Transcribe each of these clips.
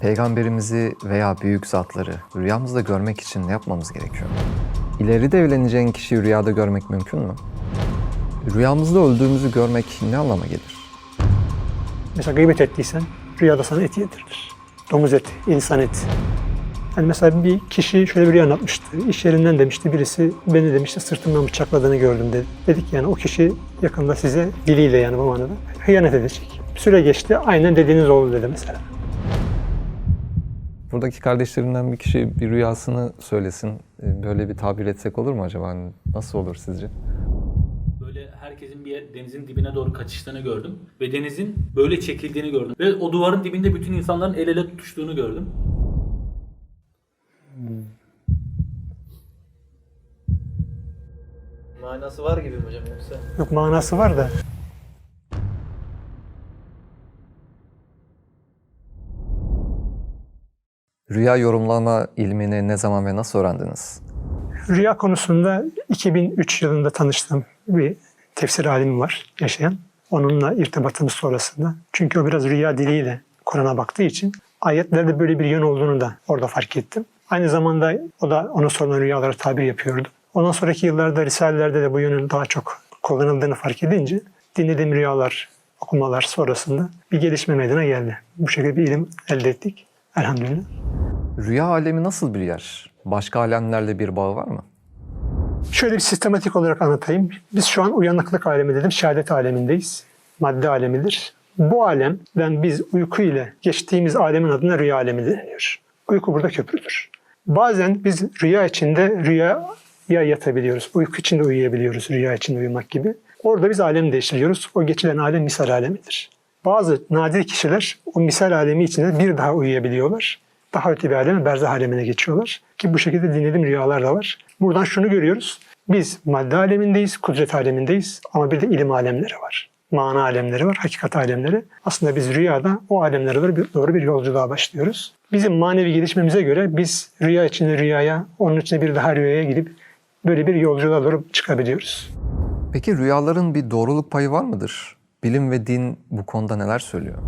Peygamberimizi veya büyük zatları rüyamızda görmek için ne yapmamız gerekiyor? İleride evleneceğin kişiyi rüyada görmek mümkün mü? Rüyamızda öldüğümüzü görmek ne anlama gelir? Mesela gıybet ettiysen rüyada sana et yedirilir. Domuz eti, insan eti. Yani mesela bir kişi şöyle bir rüya anlatmıştı. İş yerinden demişti birisi beni demişti sırtımdan bıçakladığını gördüm dedi. Dedik yani o kişi yakında size diliyle yani bu manada hıyanet edecek. Bir süre geçti aynen dediğiniz oldu dedi mesela. Buradaki kardeşlerimden bir kişi bir rüyasını söylesin. Ee, Böyle bir tabir etsek olur mu acaba? Hani Nasıl olur sizce? Böyle herkesin bir denizin dibine doğru kaçıştığını gördüm. Ve denizin böyle çekildiğini gördüm. Ve o duvarın dibinde bütün insanların el ele tutuştuğunu gördüm. Manası var gibi mi hocam yoksa? Yok manası var da Rüya yorumlama ilmini ne zaman ve nasıl öğrendiniz? Rüya konusunda 2003 yılında tanıştığım bir tefsir alimi var yaşayan. Onunla irtibatımız sonrasında. Çünkü o biraz rüya diliyle Kur'an'a baktığı için ayetlerde böyle bir yön olduğunu da orada fark ettim. Aynı zamanda o da ona sorulan rüyalara tabir yapıyordu. Ondan sonraki yıllarda Risalelerde de bu yönün daha çok kullanıldığını fark edince dinlediğim rüyalar, okumalar sonrasında bir gelişme meydana geldi. Bu şekilde bir ilim elde ettik. Elhamdülillah. Rüya alemi nasıl bir yer? Başka alemlerle bir bağı var mı? Şöyle bir sistematik olarak anlatayım. Biz şu an uyanıklık alemi dedim, şehadet alemindeyiz. Madde alemidir. Bu alemden biz uyku ile geçtiğimiz alemin adına rüya alemi deniyor. Uyku burada köprüdür. Bazen biz rüya içinde rüyaya yatabiliyoruz. Uyku içinde uyuyabiliyoruz, rüya içinde uyumak gibi. Orada biz alem değiştiriyoruz. O geçilen alem misal alemidir. Bazı nadir kişiler o misal alemi içinde bir daha uyuyabiliyorlar. Daha öte bir aleme, berzah alemine geçiyorlar. Ki bu şekilde dinlediğim rüyalar da var. Buradan şunu görüyoruz. Biz madde alemindeyiz, kudret alemindeyiz ama bir de ilim alemleri var. Mana alemleri var, hakikat alemleri. Aslında biz rüyada o alemlere doğru bir, doğru bir yolculuğa başlıyoruz. Bizim manevi gelişmemize göre biz rüya içinde rüyaya, onun içinde bir daha rüyaya gidip böyle bir yolculuğa doğru çıkabiliyoruz. Peki rüyaların bir doğruluk payı var mıdır? Bilim ve din bu konuda neler söylüyor?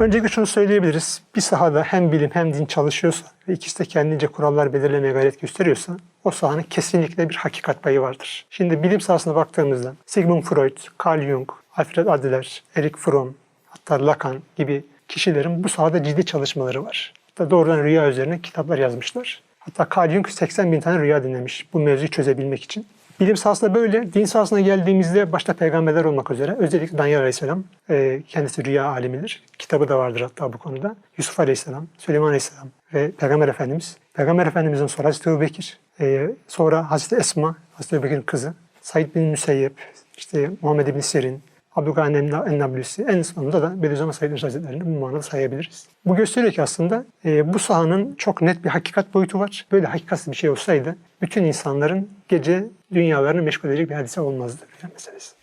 Öncelikle şunu söyleyebiliriz. Bir sahada hem bilim hem din çalışıyorsa ve ikisi de kendince kurallar belirlemeye gayret gösteriyorsa o sahanın kesinlikle bir hakikat payı vardır. Şimdi bilim sahasına baktığımızda Sigmund Freud, Carl Jung, Alfred Adler, Eric Fromm, hatta Lacan gibi kişilerin bu sahada ciddi çalışmaları var. Hatta doğrudan rüya üzerine kitaplar yazmışlar. Hatta Carl Jung 80 bin tane rüya dinlemiş bu mevzuyu çözebilmek için. Bilim sahasında böyle, din sahasına geldiğimizde başta peygamberler olmak üzere özellikle Danyal Aleyhisselam e, kendisi rüya alimidir. Kitabı da vardır hatta bu konuda. Yusuf Aleyhisselam, Süleyman Aleyhisselam ve Peygamber Efendimiz. Peygamber Efendimizin sonra Hazreti Ebu Bekir, e, sonra Hazreti Esma, Hazreti Ebu Bekir'in kızı, Said bin Müseyyep, işte Muhammed bin Sirin, Abdülgani en-Nablusi, en sonunda da Bediüzzaman Said Nursi Hazretleri'ni bu manada sayabiliriz. Bu gösteriyor ki aslında e, bu sahanın çok net bir hakikat boyutu var. Böyle hakikatsiz bir şey olsaydı bütün insanların gece dünyalarını meşgul edecek bir hadise olmazdı rüya meselesi.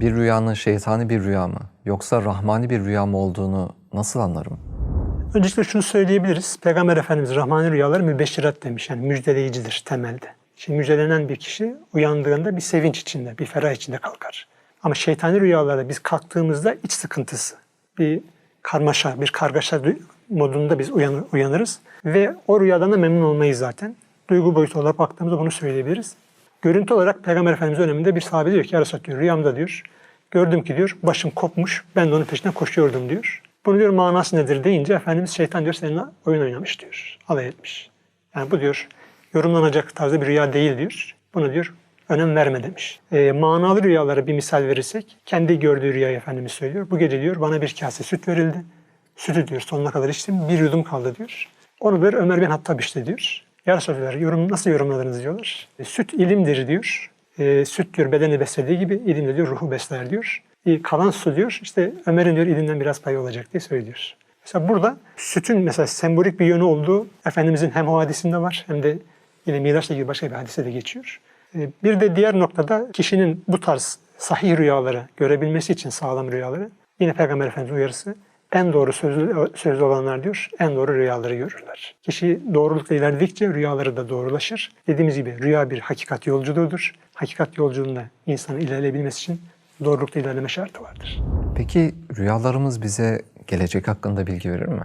Bir rüyanın şeytani bir rüya mı yoksa rahmani bir rüya mı olduğunu nasıl anlarım? Öncelikle şunu söyleyebiliriz. Peygamber Efendimiz Rahmani rüyaları mübeşşirat demiş. Yani müjdeleyicidir temelde. Şimdi müjdelenen bir kişi uyandığında bir sevinç içinde, bir ferah içinde kalkar. Ama şeytani rüyalarda biz kalktığımızda iç sıkıntısı, bir karmaşa, bir kargaşa du- modunda biz uyanır, uyanırız. Ve o rüyadan da memnun olmayız zaten. Duygu boyutu olarak baktığımızda bunu söyleyebiliriz. Görüntü olarak Peygamber Efendimiz döneminde bir sahabe diyor ki Ya Resulallah diyor, rüyamda diyor gördüm ki diyor başım kopmuş ben de onun peşinden koşuyordum diyor. Bunu diyor manası nedir deyince Efendimiz şeytan diyor seninle oyun oynamış diyor. Alay etmiş. Yani bu diyor yorumlanacak tarzda bir rüya değil diyor. Bunu diyor önem verme demiş. E, manalı rüyalara bir misal verirsek kendi gördüğü rüyayı Efendimiz söylüyor. Bu gece diyor bana bir kase süt verildi. Sütü diyor sonuna kadar içtim bir yudum kaldı diyor. Onu diyor Ömer bin Hattab içti diyor. Ya Resulallah yorum, nasıl yorumladınız diyorlar. E, süt ilimdir diyor. E, süt diyor bedeni beslediği gibi ilim de diyor ruhu besler diyor. E, kalan su diyor işte Ömer'in diyor ilimden biraz payı olacak diye söylüyor. Mesela burada sütün mesela sembolik bir yönü olduğu Efendimizin hem o hadisinde var hem de yine Miraç'la ilgili başka bir hadise de geçiyor. E, Bir de diğer noktada kişinin bu tarz sahih rüyaları görebilmesi için sağlam rüyaları yine Peygamber Efendimiz uyarısı en doğru sözlü, sözlü olanlar diyor en doğru rüyaları görürler. Kişi doğrulukla ilerledikçe rüyaları da doğrulaşır. Dediğimiz gibi rüya bir hakikat yolculuğudur. Hakikat yolculuğunda insanın ilerleyebilmesi için doğrulukla ilerleme şartı vardır. Peki rüyalarımız bize gelecek hakkında bilgi verir mi?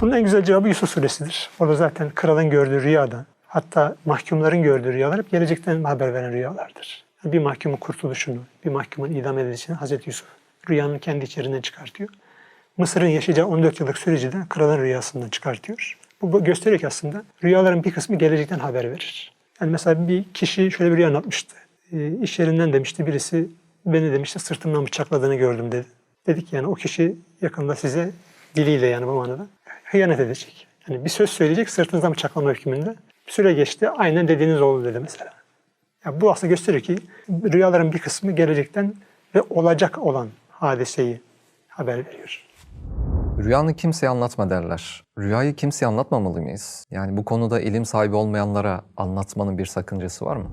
Bunun en güzel cevabı Yusuf suresidir. Orada zaten kralın gördüğü rüyada, hatta mahkumların gördüğü rüyalar hep gelecekten haber veren rüyalardır. Bir mahkumun kurtuluşunu, bir mahkumun idam edilişini Hazreti Yusuf rüyanın kendi içeriğinden çıkartıyor. Mısır'ın yaşayacağı 14 yıllık süreci de kralın rüyasından çıkartıyor. Bu gösteriyor ki aslında rüyaların bir kısmı gelecekten haber verir. Yani mesela bir kişi şöyle bir rüya anlatmıştı. E, iş yerinden demişti birisi beni demişti sırtımdan bıçakladığını gördüm dedi. Dedik yani o kişi yakında size diliyle yani bu manada hıyanet edecek. Yani bir söz söyleyecek sırtınızdan bıçaklama hükmünde. Süre geçti aynen dediğiniz oldu dedi mesela. Ya bu aslında gösteriyor ki rüyaların bir kısmı gelecekten ve olacak olan hadiseyi haber veriyor. Rüyanı kimseye anlatma derler. Rüyayı kimseye anlatmamalı mıyız? Yani bu konuda ilim sahibi olmayanlara anlatmanın bir sakıncası var mı?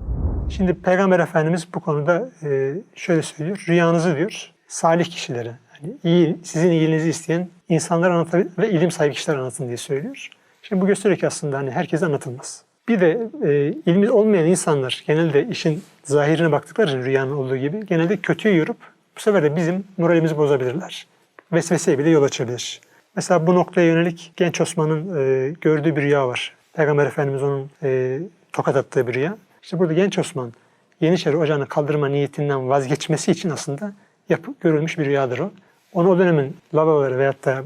Şimdi Peygamber Efendimiz bu konuda e, şöyle söylüyor. Rüyanızı diyor salih kişilere, yani iyi, sizin iyiliğinizi isteyen insanlara anlatabilir ve ilim sahibi kişiler anlatın diye söylüyor. Şimdi bu gösteriyor ki aslında hani herkese anlatılmaz. Bir de e, ilmi olmayan insanlar genelde işin zahirine baktıkları için rüyanın olduğu gibi genelde kötüye yorup bu sefer de bizim moralimizi bozabilirler. Vesveseye bile yol açabilir. Mesela bu noktaya yönelik genç Osman'ın e, gördüğü bir rüya var. Peygamber Efendimiz onun e, tokat attığı bir rüya. İşte burada genç Osman Yeniçeri Ocağı'nı kaldırma niyetinden vazgeçmesi için aslında yapıp görülmüş bir rüyadır o. Onu o dönemin lavaları veyahut da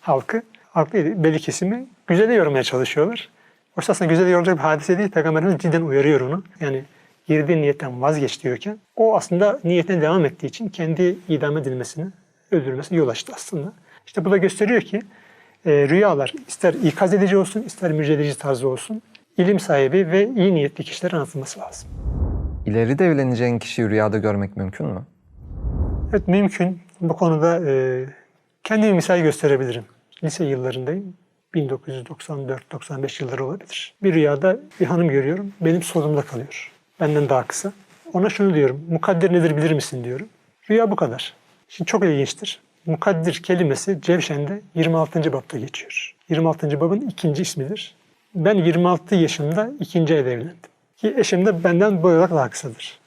halkı, halk değil, belli kesimi güzele yormaya çalışıyorlar. Oysa aslında güzele yorulacak bir hadise değil. Peygamberimiz cidden uyarıyor onu. Yani girdiği niyetten vazgeç diyorken o aslında niyetine devam ettiği için kendi idam edilmesini, öldürülmesine yol açtı aslında. İşte bu da gösteriyor ki e, rüyalar ister ikaz edici olsun, ister müjdeleyici tarzı olsun, ilim sahibi ve iyi niyetli kişilere anlatılması lazım. İleride evleneceğin kişiyi rüyada görmek mümkün mü? Evet mümkün. Bu konuda e, kendimi misal gösterebilirim. Lise yıllarındayım. 1994-95 yılları olabilir. Bir rüyada bir hanım görüyorum. Benim solumda kalıyor. Benden daha kısa. Ona şunu diyorum. Mukadder nedir bilir misin diyorum. Rüya bu kadar. Şimdi çok ilginçtir. Mukaddir kelimesi Cevşen'de 26. babda geçiyor. 26. babın ikinci ismidir. Ben 26 yaşında ikinci evde evlendim. Ki eşim de benden boy olarak daha kısadır.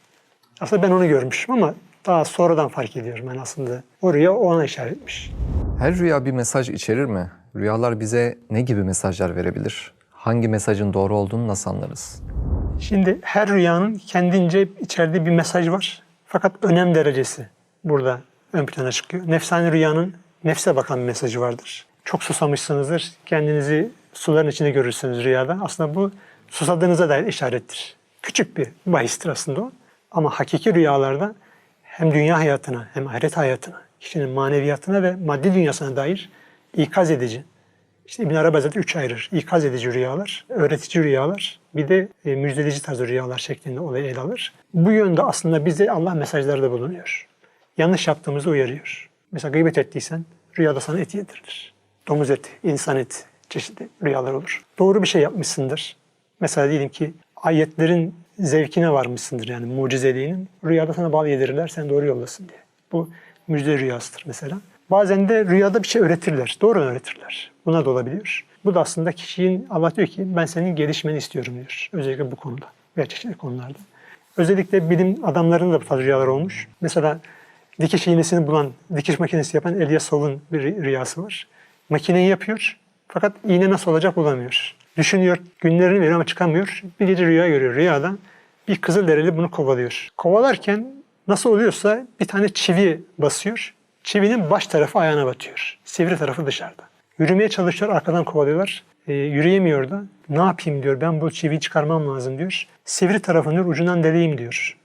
Aslında ben onu görmüşüm ama daha sonradan fark ediyorum ben aslında. O rüya o ona işaretmiş. Her rüya bir mesaj içerir mi? Rüyalar bize ne gibi mesajlar verebilir? Hangi mesajın doğru olduğunu nasıl anlarız? Şimdi her rüyanın kendince içerdiği bir mesaj var. Fakat önem derecesi burada ön plana çıkıyor. Nefsani rüyanın nefse bakan bir mesajı vardır. Çok susamışsınızdır. Kendinizi suların içinde görürsünüz rüyada. Aslında bu susadığınıza dair işarettir. Küçük bir bahistir aslında o. Ama hakiki rüyalarda hem dünya hayatına hem ahiret hayatına, kişinin maneviyatına ve maddi dünyasına dair ikaz edici. İşte İbn Arabi Hazretleri üç ayırır. İkaz edici rüyalar, öğretici rüyalar, bir de e, müjdeleyici tarzı rüyalar şeklinde olayı ele alır. Bu yönde aslında bize Allah mesajları da bulunuyor. Yanlış yaptığımızı uyarıyor. Mesela gıybet ettiysen rüyada sana et yedirilir. Domuz eti, insan eti çeşitli rüyalar olur. Doğru bir şey yapmışsındır. Mesela diyelim ki ayetlerin zevkine varmışsındır yani mucizeliğinin. Rüyada sana bal yedirirler sen doğru yoldasın diye. Bu müjde rüyasıdır mesela. Bazen de rüyada bir şey öğretirler. Doğru öğretirler. Buna da olabiliyor. Bu da aslında kişinin Allah diyor ki ben senin gelişmeni istiyorum diyor. Özellikle bu konuda veya çeşitli konularda. Özellikle bilim adamlarının da bu tarz rüyalar olmuş. Mesela dikiş iğnesini bulan, dikiş makinesi yapan Elyasov'un bir rü- rüyası var. Makineyi yapıyor fakat iğne nasıl olacak bulamıyor. Düşünüyor, günlerini veriyor ama çıkamıyor. Bir gece rüya görüyor. Rüyada bir kızıl dereli bunu kovalıyor. Kovalarken nasıl oluyorsa bir tane çivi basıyor. Çivinin baş tarafı ayağına batıyor. Sivri tarafı dışarıda. Yürümeye çalışıyor, arkadan kovalıyorlar. Ee, yürüyemiyor da. Ne yapayım diyor, ben bu çiviyi çıkarmam lazım diyor. Sivri tarafını ucundan deleyim diyor.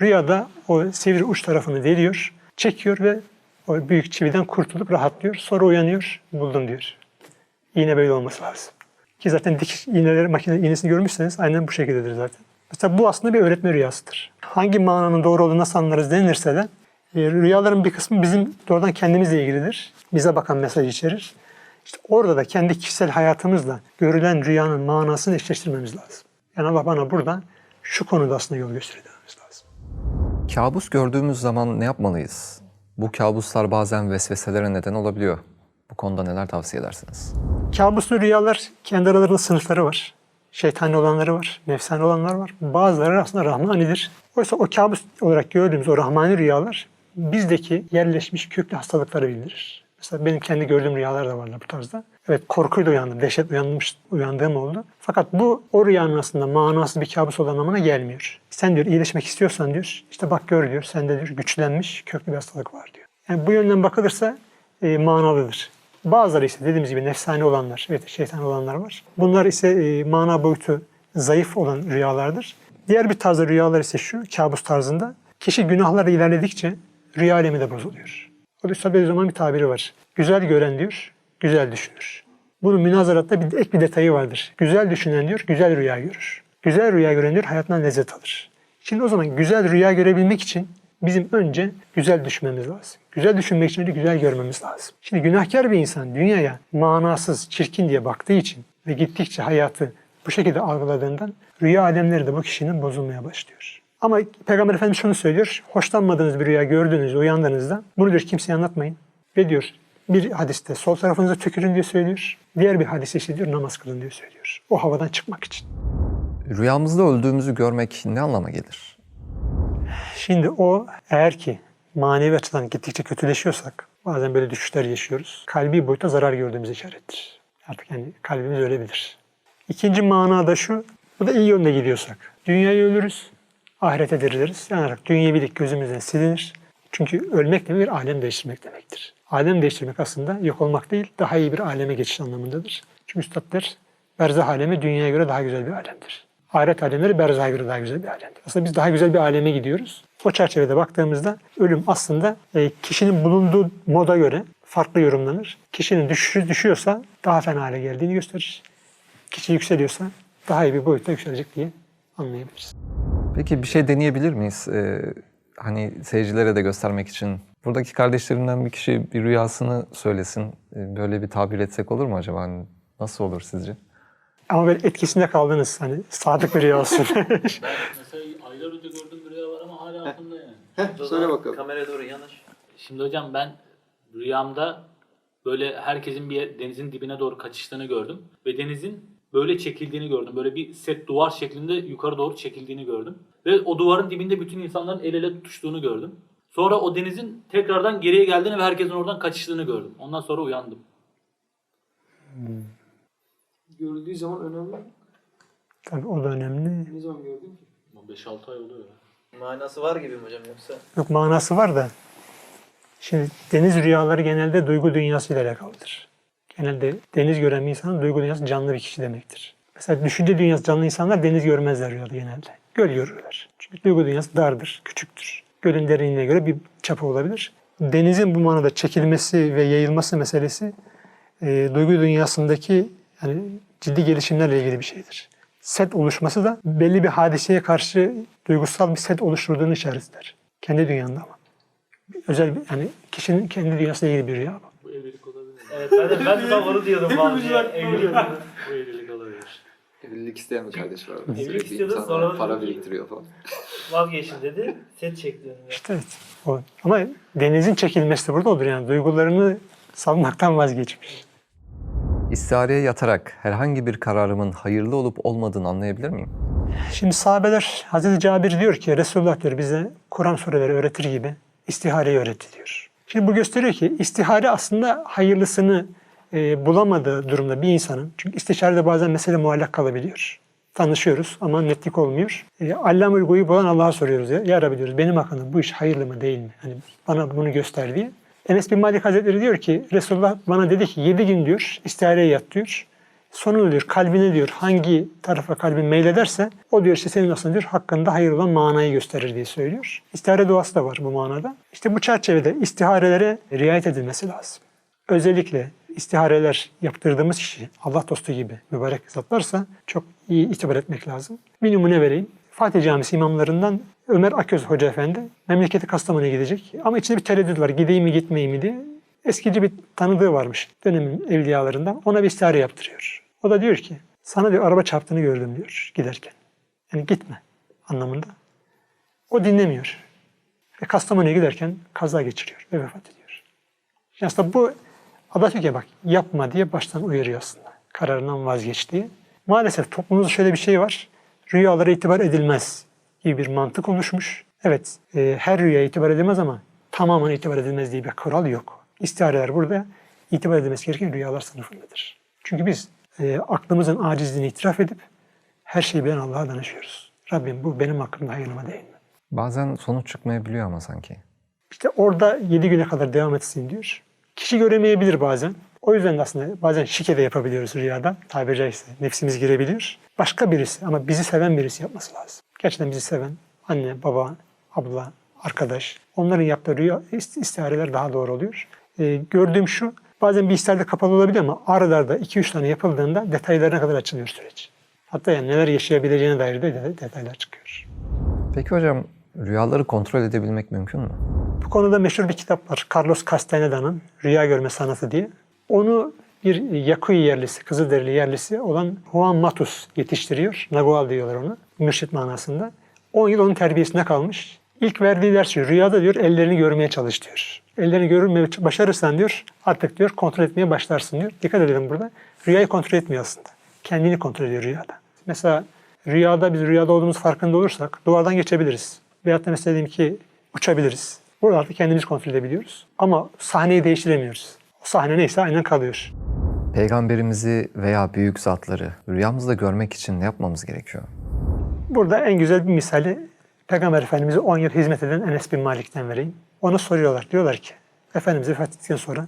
Rüyada o sivri uç tarafını deliyor, çekiyor ve o büyük çividen kurtulup rahatlıyor. Sonra uyanıyor, buldum diyor. İğne böyle olması lazım. Ki zaten dikiş iğneleri, makine iğnesini görmüşseniz aynen bu şekildedir zaten. Mesela bu aslında bir öğretme rüyasıdır. Hangi mananın doğru olduğunu nasıl anlarız denilirse de e, rüyaların bir kısmı bizim doğrudan kendimizle ilgilidir. Bize bakan mesaj içerir. İşte orada da kendi kişisel hayatımızla görülen rüyanın manasını eşleştirmemiz lazım. Yani Allah bana burada şu konuda aslında yol gösteriyor dememiz lazım. Kabus gördüğümüz zaman ne yapmalıyız? Bu kabuslar bazen vesveselere neden olabiliyor. Bu konuda neler tavsiye edersiniz? Kabuslu rüyalar kendi aralarında sınıfları var. Şeytani olanları var, nefsani olanlar var. Bazıları aslında rahmanidir. Oysa o kabus olarak gördüğümüz o rahmani rüyalar bizdeki yerleşmiş köklü hastalıkları bildirir. Mesela benim kendi gördüğüm rüyalar da vardı bu tarzda. Evet korkuyla uyandım, dehşet uyanmış, uyandığım oldu. Fakat bu o rüyanın aslında manasız bir kabus olan anlamına gelmiyor. Sen diyor iyileşmek istiyorsan diyor, işte bak gör diyor, sende diyor güçlenmiş köklü bir hastalık var diyor. Yani bu yönden bakılırsa e, manalıdır. Bazıları ise dediğimiz gibi nefsani olanlar, evet şeytan olanlar var. Bunlar ise e, mana boyutu zayıf olan rüyalardır. Diğer bir tarzda rüyalar ise şu, kabus tarzında. Kişi günahlarla ilerledikçe rüya alemi de bozuluyor. O da Üstad Bediüzzaman'ın bir tabiri var. Güzel gören diyor, güzel düşünür. Bunun münazaratta bir ek bir detayı vardır. Güzel düşünen diyor, güzel rüya görür. Güzel rüya gören diyor, hayatından lezzet alır. Şimdi o zaman güzel rüya görebilmek için bizim önce güzel düşünmemiz lazım. Güzel düşünmek için de güzel görmemiz lazım. Şimdi günahkar bir insan dünyaya manasız, çirkin diye baktığı için ve gittikçe hayatı bu şekilde algıladığından rüya alemleri de bu kişinin bozulmaya başlıyor. Ama Peygamber Efendimiz şunu söylüyor. Hoşlanmadığınız bir rüya gördüğünüzde, uyandığınızda bunu diyor kimseye anlatmayın. Ve diyor bir hadiste sol tarafınıza tükürün diye söylüyor. Diğer bir hadiste ise diyor namaz kılın diye söylüyor. O havadan çıkmak için. Rüyamızda öldüğümüzü görmek ne anlama gelir? Şimdi o eğer ki manevi açıdan gittikçe kötüleşiyorsak bazen böyle düşüşler yaşıyoruz. Kalbi boyuta zarar gördüğümüz işarettir. Artık yani kalbimiz ölebilir. İkinci manada şu, bu da iyi yönde gidiyorsak. Dünyayı ölürüz, ahirete diriliriz. Yanarak dünyevilik gözümüzden silinir. Çünkü ölmek demek bir alem değiştirmek demektir. Alem değiştirmek aslında yok olmak değil, daha iyi bir aleme geçiş anlamındadır. Çünkü Üstad der, berzah alemi dünyaya göre daha güzel bir alemdir. Ahiret alemleri berzaha göre daha güzel bir alemdir. Aslında biz daha güzel bir aleme gidiyoruz. O çerçevede baktığımızda ölüm aslında e, kişinin bulunduğu moda göre farklı yorumlanır. Kişinin düşüşü düşüyorsa daha fena hale geldiğini gösterir. Kişi yükseliyorsa daha iyi bir boyutta yükselecek diye anlayabiliriz. Peki bir şey deneyebilir miyiz? Ee, hani seyircilere de göstermek için. Buradaki kardeşlerimden bir kişi bir rüyasını söylesin. Ee, Böyle bir tabir etsek olur mu acaba? Hani nasıl olur sizce? Ama böyle etkisinde kaldınız. Hani sadık bir rüya olsun. Ben mesela aylar önce gördüğüm bir rüya var ama hala aklımda yani. O Söyle bakalım. Kameraya doğru yanaş. Şimdi hocam ben rüyamda böyle herkesin bir yer- denizin dibine doğru kaçıştığını gördüm. Ve denizin böyle çekildiğini gördüm. Böyle bir set duvar şeklinde yukarı doğru çekildiğini gördüm. Ve o duvarın dibinde bütün insanların el ele tutuştuğunu gördüm. Sonra o denizin tekrardan geriye geldiğini ve herkesin oradan kaçıştığını gördüm. Ondan sonra uyandım. Görüldüğü zaman önemli. Tabii o da önemli. Ne zaman gördün ki? Ama 5-6 ay oluyor. Manası var gibi mi hocam yoksa? Yok manası var da. Şimdi deniz rüyaları genelde duygu dünyasıyla alakalıdır. Genelde deniz gören bir insanın duygu dünyası canlı bir kişi demektir. Mesela düşünce dünyası canlı insanlar deniz görmezler rüyada genelde. Göl görürler. Çünkü duygu dünyası dardır, küçüktür. Gölün derinliğine göre bir çapı olabilir. Denizin bu manada çekilmesi ve yayılması meselesi e, duygu dünyasındaki yani ciddi gelişimlerle ilgili bir şeydir. Set oluşması da belli bir hadiseye karşı duygusal bir set oluşturduğunu işaret eder. Kendi dünyanda ama. Özel bir, yani kişinin kendi dünyasıyla ilgili bir rüya bu. Bu evlilik olabilir. Evet ben de, ben de tam onu diyordum ya. Evlilik. Bu evlilik olabilir. Evlilik isteyen bir kardeş var. Evlilik istiyordu, sonra- Para biriktiriyor falan. Vazgeçin dedi. Set çekti. İşte evet. O. Ama denizin çekilmesi de burada olur yani. Duygularını salmaktan vazgeçmiş. İstihareye yatarak herhangi bir kararımın hayırlı olup olmadığını anlayabilir miyim? Şimdi sahabeler Hazreti Cabir diyor ki Resulullah diyor bize Kur'an sureleri öğretir gibi istihareyi öğretti diyor. Şimdi bu gösteriyor ki istihare aslında hayırlısını e, bulamadığı durumda bir insanın çünkü istişarede bazen mesele muallak kalabiliyor. Tanışıyoruz ama netlik olmuyor. E, Allamül Guyub olan Allah'a soruyoruz ya. Ya Rabbi diyoruz benim hakkında bu iş hayırlı mı değil mi? Hani bana bunu göster diye. Enes bin Malik Hazretleri diyor ki Resulullah bana dedi ki 7 gün diyor istihareye yat diyor. Sonunu diyor kalbine diyor hangi tarafa kalbin meylederse o diyor işte senin aslında diyor hakkında hayır olan manayı gösterir diye söylüyor. İstihare duası da var bu manada. İşte bu çerçevede istiharelere riayet edilmesi lazım. Özellikle istihareler yaptırdığımız kişi Allah dostu gibi mübarek zatlarsa çok iyi itibar etmek lazım. Bir numune vereyim. Fatih Camisi imamlarından Ömer Aköz Hoca Efendi memleketi Kastamonu'ya gidecek. Ama içinde bir tereddüt var. Gideyim mi gitmeyeyim mi diye. Eskici bir tanıdığı varmış dönemin evliyalarından. Ona bir istihare yaptırıyor. O da diyor ki sana diyor araba çarptığını gördüm diyor giderken. Yani gitme anlamında. O dinlemiyor. Ve Kastamonu'ya giderken kaza geçiriyor ve vefat ediyor. Yani aslında bu Allah diyor ki bak yapma diye baştan uyarıyor aslında. Kararından vazgeç diye. Maalesef toplumumuzda şöyle bir şey var. Rüyalara itibar edilmez gibi bir mantık oluşmuş. Evet e, her rüya itibar edilmez ama tamamen itibar edilmez diye bir kural yok. İstihareler burada itibar edilmesi gereken rüyalar sınıfındadır. Çünkü biz e, aklımızın acizliğini itiraf edip her şeyi bilen Allah'a danışıyoruz. Rabbim bu benim hakkımda hayırlıma değil mi? Bazen sonuç çıkmayabiliyor ama sanki. İşte orada yedi güne kadar devam etsin diyor. Kişi göremeyebilir bazen. O yüzden de aslında bazen şike de yapabiliyoruz rüyada. Tabiri caizse nefsimiz girebiliyor. Başka birisi ama bizi seven birisi yapması lazım. Gerçekten bizi seven anne, baba, abla, arkadaş. Onların yaptığı rüya ist- istihareler daha doğru oluyor. Ee, gördüğüm şu, bazen bir istihare kapalı olabilir ama arada arada 2-3 tane yapıldığında detaylarına kadar açılıyor süreç. Hatta yani neler yaşayabileceğine dair de- detaylar çıkıyor. Peki hocam rüyaları kontrol edebilmek mümkün mü? Bu konuda meşhur bir kitap var. Carlos Castaneda'nın Rüya Görme Sanatı diye. Onu bir Yakuy yerlisi, Kızılderili yerlisi olan Juan Matus yetiştiriyor. Nagual diyorlar ona, mürşit manasında. 10 yıl onun terbiyesinde kalmış. İlk verdiği ders şu, rüyada diyor ellerini görmeye çalış diyor. Ellerini görmeye başarırsan diyor, artık diyor kontrol etmeye başlarsın diyor. Dikkat edelim burada. Rüyayı kontrol etmiyor aslında. Kendini kontrol ediyor rüyada. Mesela rüyada biz rüyada olduğumuz farkında olursak duvardan geçebiliriz. Veyahut da mesela diyelim ki uçabiliriz. Buralarda kendimiz kontrol edebiliyoruz. Ama sahneyi değiştiremiyoruz. O sahne neyse aynen kalıyor. Peygamberimizi veya büyük zatları rüyamızda görmek için ne yapmamız gerekiyor? Burada en güzel bir misali Peygamber Efendimiz'e 10 yıl hizmet eden Enes bin Malik'ten vereyim. Ona soruyorlar. Diyorlar ki Efendimiz vefat ettikten sonra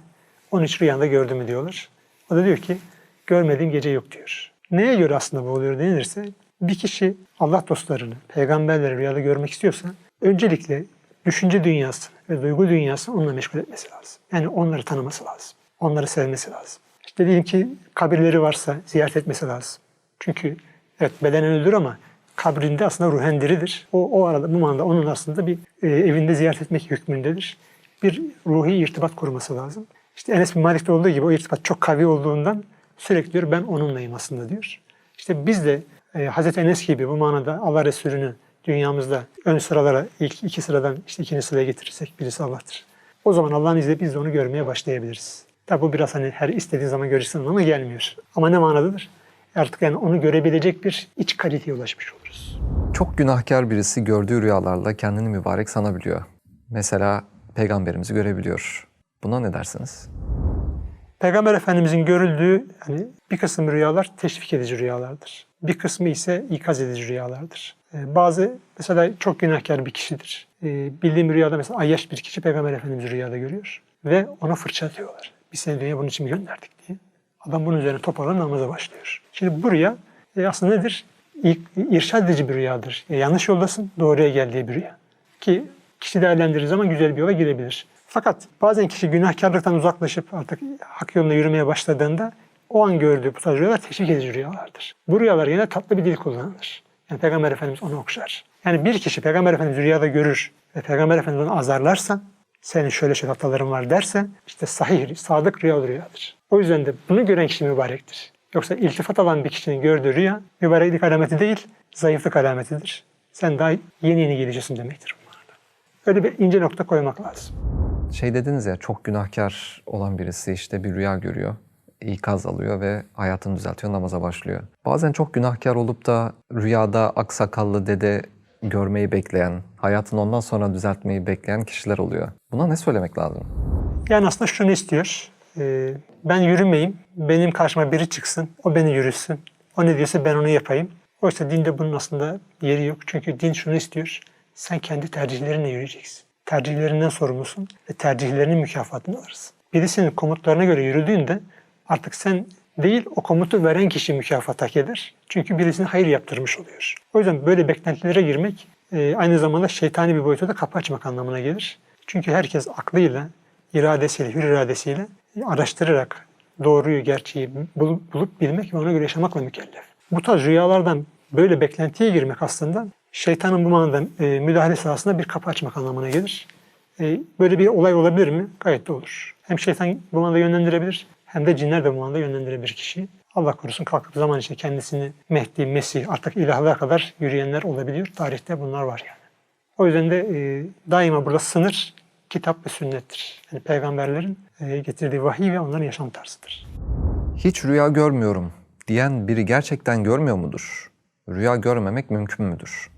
onu hiç rüyanda gördün mü diyorlar. O da diyor ki görmediğim gece yok diyor. Neye göre aslında bu oluyor denilirse bir kişi Allah dostlarını, peygamberleri rüyada görmek istiyorsa öncelikle düşünce dünyası ve duygu dünyası onunla meşgul etmesi lazım. Yani onları tanıması lazım. Onları sevmesi lazım. İşte diyelim ki kabirleri varsa ziyaret etmesi lazım. Çünkü evet bedenen öldür ama kabrinde aslında ruhen diridir. O, o arada bu manada onun aslında bir e, evinde ziyaret etmek hükmündedir. Bir ruhi irtibat kurması lazım. İşte Enes bin Malik'te olduğu gibi o irtibat çok kavi olduğundan sürekli diyor ben onunlayım aslında diyor. İşte biz de e, Hazreti Enes gibi bu manada Allah Resulü'nü dünyamızda ön sıralara ilk iki sıradan işte ikinci sıraya getirirsek birisi Allah'tır. O zaman Allah'ın izniyle biz de onu görmeye başlayabiliriz. Tabi bu biraz hani her istediğin zaman görürsün ama gelmiyor. Ama ne manadadır? Artık yani onu görebilecek bir iç kaliteye ulaşmış oluruz. Çok günahkar birisi gördüğü rüyalarla kendini mübarek sanabiliyor. Mesela peygamberimizi görebiliyor. Buna ne dersiniz? Peygamber Efendimizin görüldüğü hani bir kısım rüyalar teşvik edici rüyalardır. Bir kısmı ise ikaz edici rüyalardır. Ee, bazı mesela çok günahkar bir kişidir. Ee, bildiğim rüyada mesela ayyaş bir kişi Peygamber Efendimiz'i rüyada görüyor. Ve ona fırça atıyorlar. Biz seni dünyaya bunun için gönderdik diye. Adam bunun üzerine toparlanıp namaza başlıyor. Şimdi bu rüya e, aslında nedir? İrşad edici bir rüyadır. E, yanlış yoldasın, doğruya gel diye bir rüya. Ki kişi değerlendirdiği zaman güzel bir yola girebilir. Fakat bazen kişi günahkarlıktan uzaklaşıp artık hak yolunda yürümeye başladığında o an gördüğü bu tarz rüyalar teşvik edici rüyalardır. Bu rüyalar yine tatlı bir dil kullanılır. Yani Peygamber Efendimiz onu okşar. Yani bir kişi Peygamber Efendimiz rüyada görür ve Peygamber Efendimiz onu azarlarsa, senin şöyle şöyle hataların var derse, işte sahih, sadık rüya rüyadır. O yüzden de bunu gören kişi mübarektir. Yoksa iltifat alan bir kişinin gördüğü rüya mübareklik alameti değil, zayıflık alametidir. Sen daha yeni yeni gelişiyorsun demektir bu manada. Öyle bir ince nokta koymak lazım. Şey dediniz ya çok günahkar olan birisi işte bir rüya görüyor. ikaz alıyor ve hayatını düzeltiyor, namaza başlıyor. Bazen çok günahkar olup da rüyada aksakallı dede görmeyi bekleyen, hayatını ondan sonra düzeltmeyi bekleyen kişiler oluyor. Buna ne söylemek lazım? Yani aslında şunu istiyor. e, ben yürümeyeyim, benim karşıma biri çıksın, o beni yürüsün. O ne diyorsa ben onu yapayım. Oysa dinde bunun aslında yeri yok. Çünkü din şunu istiyor. Sen kendi tercihlerinle yürüyeceksin. Tercihlerinden sorumlusun ve tercihlerinin mükafatını alırsın. Birisinin komutlarına göre yürüdüğünde artık sen değil o komutu veren kişi mükafat hak eder. Çünkü birisine hayır yaptırmış oluyor. O yüzden böyle beklentilere girmek e, aynı zamanda şeytani bir boyuta da kapı açmak anlamına gelir. Çünkü herkes aklıyla, iradesiyle, hür iradesiyle araştırarak doğruyu, gerçeği bulup, bulup bilmek ve ona göre yaşamakla mükellef. Bu tarz rüyalardan böyle beklentiye girmek aslında şeytanın bu manada e, müdahalesi aslında bir kapı açmak anlamına gelir. E, böyle bir olay olabilir mi? Gayet de olur. Hem şeytan bu manada yönlendirebilir hem de cinler de bu manada yönlendirebilir kişiyi. Allah korusun kalkıp zaman içinde kendisini Mehdi, Mesih artık ilahlığa kadar yürüyenler olabiliyor. Tarihte bunlar var yani. O yüzden de e, daima burada sınır kitap ve sünnettir. Yani peygamberlerin e, getirdiği vahiy ve onların yaşam tarzıdır. Hiç rüya görmüyorum diyen biri gerçekten görmüyor mudur? Rüya görmemek mümkün müdür?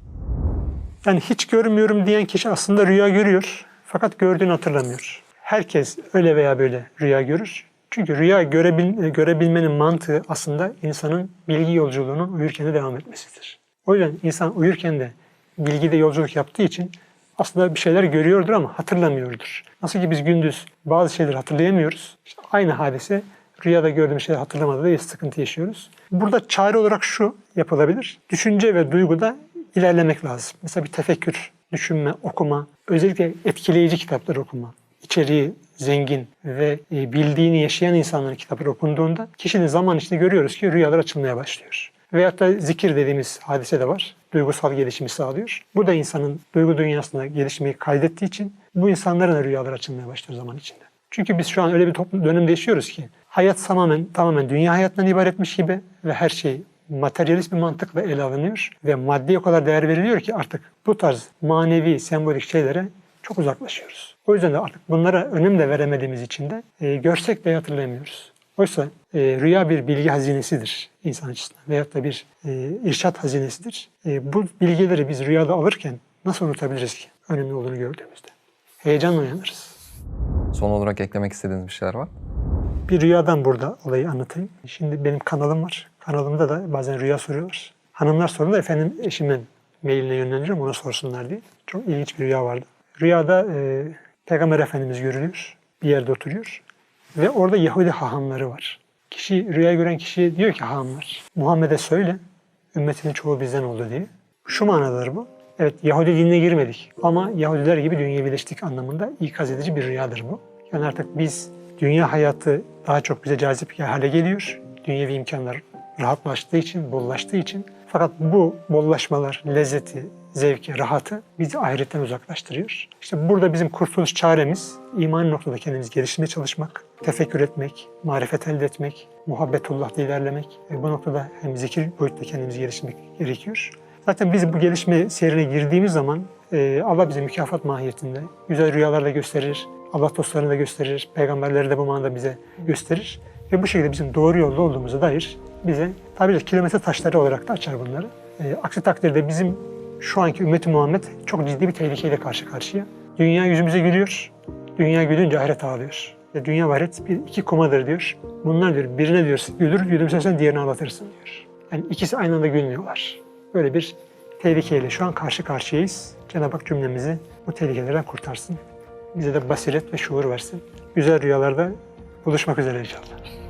Yani hiç görmüyorum diyen kişi aslında rüya görüyor fakat gördüğünü hatırlamıyor. herkes öyle veya böyle rüya görür. Çünkü rüya görebil, görebilmenin mantığı aslında insanın bilgi yolculuğunun uyurken de devam etmesidir. O yüzden insan uyurken de bilgide yolculuk yaptığı için aslında bir şeyler görüyordur ama hatırlamıyordur. Nasıl ki biz gündüz bazı şeyleri hatırlayamıyoruz. İşte aynı hadise rüyada gördüğümüz şeyleri hatırlamada da sıkıntı yaşıyoruz. Burada çare olarak şu yapılabilir. Düşünce ve duyguda ilerlemek lazım. Mesela bir tefekkür, düşünme, okuma, özellikle etkileyici kitaplar okuma, içeriği zengin ve e, bildiğini yaşayan insanların kitapları okunduğunda kişinin zaman içinde görüyoruz ki rüyalar açılmaya başlıyor. Veyahut da zikir dediğimiz hadise de var. Duygusal gelişimi sağlıyor. Bu da insanın duygu dünyasında gelişmeyi kaydettiği için bu insanların rüyalar açılmaya başlıyor zaman içinde. Çünkü biz şu an öyle bir toplum dönemde yaşıyoruz ki hayat tamamen tamamen dünya hayatından ibaretmiş gibi ve her şey materyalist bir mantıkla ele alınıyor ve maddi o kadar değer veriliyor ki artık bu tarz manevi, sembolik şeylere çok uzaklaşıyoruz. O yüzden de artık bunlara önem de veremediğimiz için de e, görsek de hatırlayamıyoruz. Oysa e, rüya bir bilgi hazinesidir insan açısından veyahut da bir e, irşat hazinesidir. E, bu bilgileri biz rüyada alırken nasıl unutabiliriz ki önemli olduğunu gördüğümüzde? Heyecanla uyanırız. Son olarak eklemek istediğiniz bir şeyler var mı? Bir rüyadan burada olayı anlatayım. Şimdi benim kanalım var. Kanalımda da bazen rüya soruyorlar. Hanımlar sorduğunda efendim eşimin mailine yönlendiriyorum ona sorsunlar diye. Çok ilginç bir rüya vardı. Rüyada e, Peygamber Efendimiz görülüyor. Bir yerde oturuyor. Ve orada Yahudi hahamları var. Kişi, rüya gören kişi diyor ki hahamlar, Muhammed'e söyle, ümmetinin çoğu bizden oldu diye. Şu manadadır bu. Evet Yahudi dinine girmedik ama Yahudiler gibi dünyevileştik anlamında ikaz edici bir rüyadır bu. Yani artık biz dünya hayatı daha çok bize cazip hale geliyor. Dünyevi imkanlar rahatlaştığı için, bollaştığı için. Fakat bu bollaşmalar, lezzeti, zevki, rahatı bizi ahiretten uzaklaştırıyor. İşte burada bizim kurtuluş çaremiz iman noktada kendimizi geliştirmeye çalışmak, tefekkür etmek, marifet elde etmek, muhabbetullah'ta ilerlemek. ve bu noktada hem zikir boyutta kendimizi geliştirmek gerekiyor. Zaten biz bu gelişme seyrine girdiğimiz zaman e, Allah bize mükafat mahiyetinde güzel rüyalar da gösterir, Allah dostlarını da gösterir, peygamberleri de bu manada bize gösterir. Ve bu şekilde bizim doğru yolda olduğumuza dair bize tabiri kilometre taşları olarak da açar bunları. E, aksi takdirde bizim şu anki ümmeti Muhammed çok ciddi bir tehlikeyle karşı karşıya. Dünya yüzümüze gülüyor, dünya gülünce ahiret ağlıyor. Ve dünya ve ahiret bir iki komadır diyor. Bunlar diyor birine diyor gülür, gülümsersen diğerini ağlatırsın diyor. Yani ikisi aynı anda gülmüyorlar. Böyle bir tehlikeyle şu an karşı karşıyayız. Cenab-ı Hak cümlemizi bu tehlikelerden kurtarsın. Bize de basiret ve şuur versin. Güzel rüyalarda buluşmak üzere inşallah.